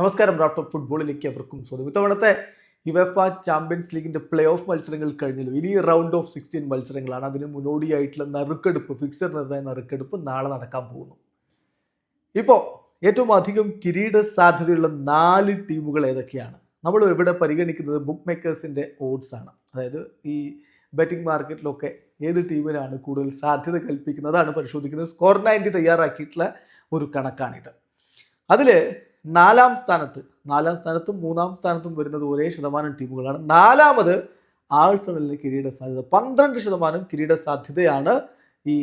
നമസ്കാരം. Raft of ഫുട്ബോളിലേക്ക് അവർക്കും സ്വാഗതം. ഇത്തവണത്തെ യുവഫ ചാമ്പ്യൻസ് ലീഗിന്റെ പ്ലേ ഓഫ് മത്സരങ്ങൾ കഴിഞ്ഞല്ലോ. ഇനി റൗണ്ട് ഓഫ് സിക്സ്റ്റീൻ മത്സരങ്ങളാണ്. അതിന് മുന്നോടിയായിട്ടുള്ള നറുക്കെടുപ്പ് ഫിക്സർ നിർണയ നറുക്കെടുപ്പ് നാളെ നടക്കാൻ പോകുന്നു. ഇപ്പോൾ ഏറ്റവും അധികം കിരീട സാധ്യതയുള്ള നാല് ടീമുകൾ ഏതൊക്കെയാണ്? നമ്മൾ ഇവിടെ പരിഗണിക്കുന്നത് ബുക്ക് മേക്കേഴ്സിന്റെ ഓഡ്സ് ആണ്. അതായത് ഈ ബെറ്റിംഗ് മാർക്കറ്റിലൊക്കെ ഏത് ടീമിനാണ് കൂടുതൽ സാധ്യത കൽപ്പിക്കുന്നതാണ് പരിശോധിക്കുന്നത്. സ്കോർ നയന്റി തയ്യാറാക്കിയിട്ടുള്ള ഒരു കണക്കാണിത്. അതിൽ നാലാം സ്ഥാനത്ത് നാലാം സ്ഥാനത്തും മൂന്നാം സ്ഥാനത്തും വരുന്നത് ഒരേ ശതമാനം ടീമുകളാണ്. നാലാമത് ആഴ്സണലിന് കിരീട സാധ്യത. പന്ത്രണ്ട് ശതമാനം കിരീട സാധ്യതയാണ് ഈ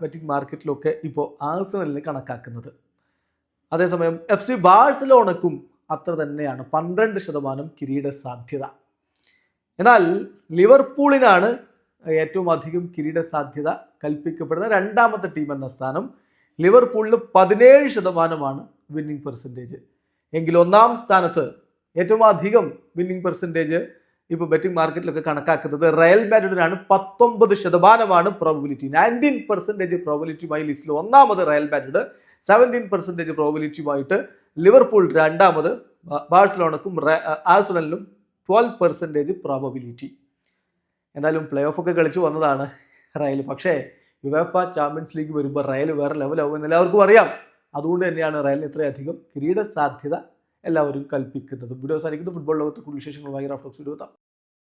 ബെറ്റിംഗ് മാർക്കറ്റിലൊക്കെ ഇപ്പോൾ ആഴ്സണലിന് കണക്കാക്കുന്നത്. അതേസമയം എഫ് സി ബാഴ്സലോണക്കും അത്ര തന്നെയാണ് പന്ത്രണ്ട് ശതമാനം കിരീട സാധ്യത. എന്നാൽ ലിവർപൂളിനാണ് ഏറ്റവും അധികം കിരീട സാധ്യത കൽപ്പിക്കപ്പെടുന്ന രണ്ടാമത്തെ ടീം എന്ന സ്ഥാനം. ലിവർപൂളിന് പതിനേഴ് ശതമാനമാണ് വിന്നിംഗ് പെർസെന്റേജ് എങ്കിൽ ഒന്നാം സ്ഥാനത്ത് ഏറ്റവും അധികം വിന്നിംഗ് പെർസെന്റേജ് ഇപ്പോൾ ബെറ്റിംഗ് മാർക്കറ്റിലൊക്കെ കണക്കാക്കുന്നത് റയൽ മാഡ്രിഡിനാണ്. പത്തൊമ്പത് ശതമാനമാണ് പ്രോബിലിറ്റി നയന്റീൻ പെർസെന്റേജ് പ്രോബിലിറ്റിയുമായി ലിസ്റ്റിൽ ഒന്നാമത് റയൽ മാഡ്രിഡ് സെവന്റീൻ പെർസെന്റേജ് പ്രോബിലിറ്റിയുമായിട്ട് ലിവർപൂൾ രണ്ടാമത് ബാഴ്സലോണക്കും ആഴ്സണലിനും ട്വൽവ് പെർസെന്റേജ് പ്രോബിലിറ്റി എന്തായാലും പ്ലേ ഓഫ് ഒക്കെ കളിച്ച് വന്നതാണ് റയൽ. പക്ഷേ യുവേഫ ചാമ്പ്യൻസ് ലീഗ് വരുമ്പോൾ റയൽ വേറെ ലെവലാവും എന്ന് എല്ലാവർക്കും അറിയാം. അതുകൊണ്ട് തന്നെയാണ് റയലിന് ഇത്രയധികം കിരീട സാധ്യത എല്ലാവരും കൽപ്പിക്കുന്നത്. വീഡിയോ സാധിക്കുന്നത് ഫുട്ബോൾ ലോകത്തെ കൂടുതൽ വിശേഷങ്ങളുമായി റാഫ്റ്റോക്സ് ഇരുപത്താം